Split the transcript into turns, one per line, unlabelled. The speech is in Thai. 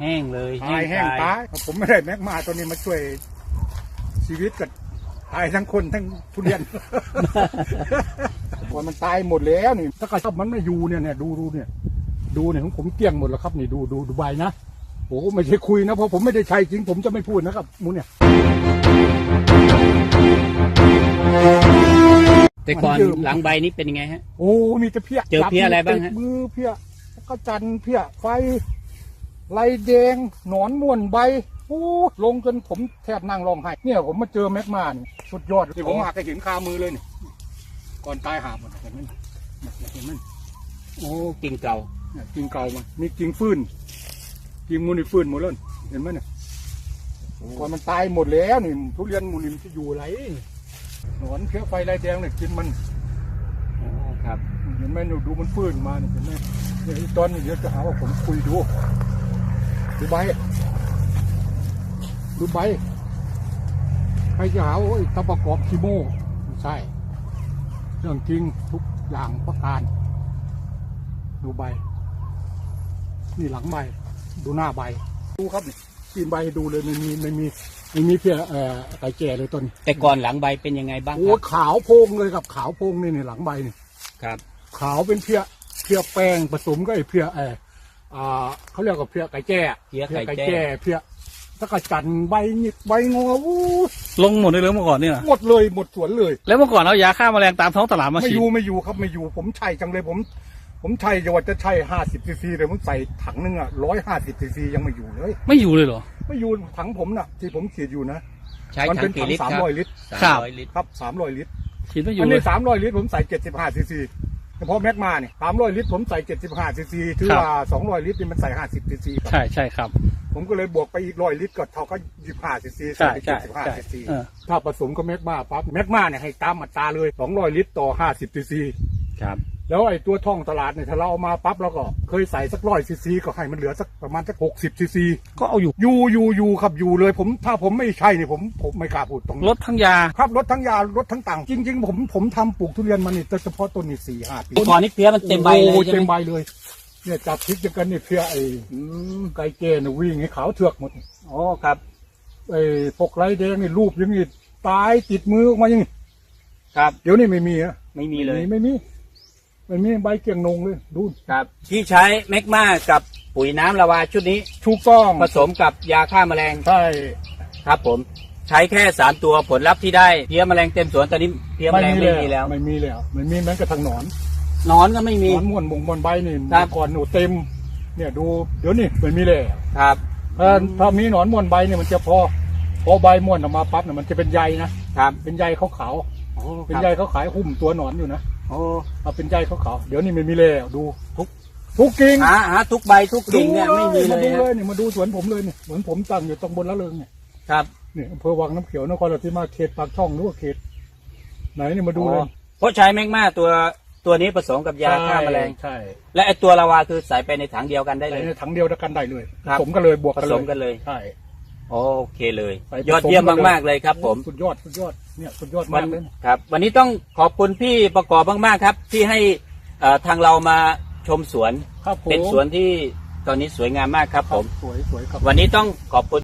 แห้งเลย
ตายแห้งตายผมไม่ได้แม็กมาตัวนี้มาช่วยชีวิตกับตายทั้งคนทั้งทุเรียนก่อนมันตายหมดแล้วนี่ ถ้าเกิดมันไม่อยู่เนี่ยเนี่ยดูดูเนี่ย ดูเนี่ยของผมเกลี้ยงหมดแล้วครับนี่ดูดูดูใบนะโอ้ไม่ใช่คุยนะเพราะผมไม่ได้ใช้จริงผมจะไม่พูดนะครับมูเนี่ย
แต่ก่อน
มันยืม
หลังใบนี้เป็นยังไงฮะ
โอ้มีแต่เพี้ย
เจอเพี้ยอะไรบ้างฮะ
ติดมือเพี้ยแล้วก็จันทร์เพี้ยไฟ ลายแดงหนอนม่วนใบโอ้ลงจนผมแทบนั่งร้องไห้เนี่ยผมมาเจอแม็กมานี่สุดยอดที่ผมหาก็เห็นคามือเลยนี่ก่อนตายหาหมดเห็นไหมเห็นไหม
โอ้กิ่งเก่า
เนี่ยกิ่งเก่ามันมีกิ่งฟื้นกิ่งมูนี่ฟื้นหมดแล้วนี่เห็นไหมเนี่ยก่อนมันตายหมดแล้วนี่ทุเรียนมูนี่มันจะอยู่ไรหนอนเพี้ยไฟลายแดงเนี่ยกินมัน
โอ้ครับ
เห็นไหมหนูดูมันฟื้นมาเนี่ยเห็นไหมเนี่ยไอ้ตอนนี้เดี๋ยวจะหาว่าผมคุยดู ดูใบดูใบใครจะหาว่าไอ้ตะประกอบคีโมไม่ใช่ เรื่องจริงทุกอย่างประการ ดูใบ นี่หลังใบ ดูหน้าใบ ดูครับนี่กินใบให้ดูเลยไม่มีไม่มีไม่มีเพียเอ่อไก่แก่เลยต้น
แต่ก่อนหลังใบเป็นยังไงบ้างค
โอ้
รับ
ขาวโพงเลยกับขาวโพงนี่นี่หลังใบนี่
ครับ
ขาวเป็นเพี้ยเพี้ยแป้งผสมกับไอ้เพี้ยเออ อ่าเขาเรียกว่าเพี้ยไก่แจ้
เพี้ยไก่แจ้
เพี้ยตะกะจันใบหงิกใบงอวู้
ลงหมดเลยเหรือเมื่อก่อนเนี่ย
หมดเลยหมดสวนเลย
แล้วเมื่อก่อนเอายาฆ่าแมลงตามท้องตลาดมา
ไม่
ฉี
อ
ด
ยู่ไม่อยู่ครับไม่อยู่ผมใช่จังเลยผม ผมใช่จะว่าจะใช่ห้าสิบซีซีแต่ผมใส่ถังนึงอะร้อยห้าสิบซีซียังไม่อยู่เลย
ไม่อยู่เลยเหรอ
ไม่อยู่ถังผมน่ะ ที่ผมขีดอยู่นะ
ใช้
มั
ถั
เป็
ง
น
กี่
ถัง
ลิตร
สาม
ครับ
ร้อยลิตร
สาม
ครับ
ร้อยลิตร
ครับสามร้อยลิตร
ฉีดไม่อยู่
อัน
เล
นี้
ย
สามร้อยลิตรผมใส่เจ็ดสิบห้าซีซีเฉ พาะแม็กมาเนี่ยสามร้อยลิตรผมใส่เจ็ดสิบห้าซีซีถือ
ครับ
ว่าสองร้อยลิตรนี่มันใส่ห้าสิบซีซี
ใช่ใช่ครับ
ผมก็เลยบวกไปอีกร้อยลิตรก็เท่ากับยี่ห้าซีซี
ใช่
ใส่
ใช่
เจ็ดสิบห้า
ใช่
ซีซี
เออ
ถ้าผสมกับแม็กมาปั๊บแม็กมาเนี่ยให้ตามอัตราเลยสองร้อยลิตรต่อห้าสิบซีซี
ครับ
แล้วไอ้ตัวท่องตลาดเนี่ยถ้าเราเอามาปั๊บเราก็ เคยใส่สักร้อยซีซีก็ให้มันเหลือสักประมาณสักหกสิบซีซี
ก็เอาอยู่
อยู่อยู่อยู่ครับอยู่เลยผมถ้าผมไม่ใช่เนี่ยผมผมไม่กล้าพูดตรงนี้
ลดทั้งยา
ครับรถทั้งยารถทั้งตังค์จริง ๆ ผมผมทำปลูกทุเรียนมานี่เฉพาะต้นนี่สี่ห้าปี
ก่อนนี้เพี้ยมันเต็มใบเลย
โอ้
ใช่
เต็ม
ไหม
ใบเลยเนี่ยจับพริกจะกันนี่เพี้ยไอ้ไก่เกนยวิ่งให้ขาวเถือกหมด
โอ้ครับ
ไอ้ปกไรแดงนี่รูปอยังงี้ตายติดมือออกมาอย่างงี้
ครับ
เดี๋ยวนี้ไม่มีอะ
ไม่มีเลย
ไม่มี ไม่มีใบเกียงนงเลยดู
ครับที่ใช้แมกมากับปุ๋ยน้ำละวาชุดนี้
ถูกต้อง
ผสมกับยาฆ่าแมลง
ใช่
ครับผมใช้แค่สามตัวผลลัพธ์ที่ได้เพี้ยแมลงเต็มสวนตอนนี้เพี้ยแมลงไม่มีแล้ว
ไม่มีแล้วไม่มีแม้กระทั่งหนอน
หนอนก็ไม่
ห
มี
นอนม่วนมงบนใบนี่
ครับ
ก่อนหนูเต็ม เนี่ยดูเดี๋ยวนี้ไม่มีแล้ว
ครับ
ถ้าถ้ามีหนอนม่วนใบเนี่ยมันจะพอพอใบม่วนออกมาปั๊บเนี่ยมันจะเป็นใยนะครับเป็นใยขาวๆ
โอ้
เป็น
ครับ
ใยเขาขายหุ้มตัวหนอนอยู่นะ
โอ้
เอาเป็นใยเขาขาวๆเดี๋ยวนี้ไม่มีแล้วดูทุกทุกกิ่ง
หาหาทุกใบทุกกิ่งเนี่ยไม่มีเล
มายดู
ค
เล
รับ
ยเนี่ยมาดูสวนผมเลยเนี่ยเหมือนผมตั้งอยู่ตรงบนละเริงเนี่ย
ครับ
เนี่ยอำเภอวังน้ำเขียวนครราชสีมาเขตปากช่องหรือว่าเขต ไหนเนี่ยมาดูเลย
อ๋อเพราะใช้แมกมาตัวตัวนี้ผสมกับยาฆ่าแมลง
ใช่
และไอตัวละวาคือใส่ไปในถังเดียวกันได้
ใส่
เลย
ในถังเดียวกันได้เลย
ครับ
ผมก็เลยบวก
ผ
กัน
ส
เล
ม
ย
กันเลย
ใช่
โอเคเลย
ใส่
ยอดเยี่ยมมากๆเลยครับ ผม
สุดยอดสุดยอดเนี่ยสุดยอด
วั
มานกเลย
ครับ วันนี้ต้องขอบคุณพี่ประกอบมากๆครับ ที่ให้เอ่อทางเรามาชมสวน
ครับผม
เป็นสวนที่ตอนนี้สวยงามมากครับ ผม
สวยสวยครับ
วันนี้ต้องขอบคุณ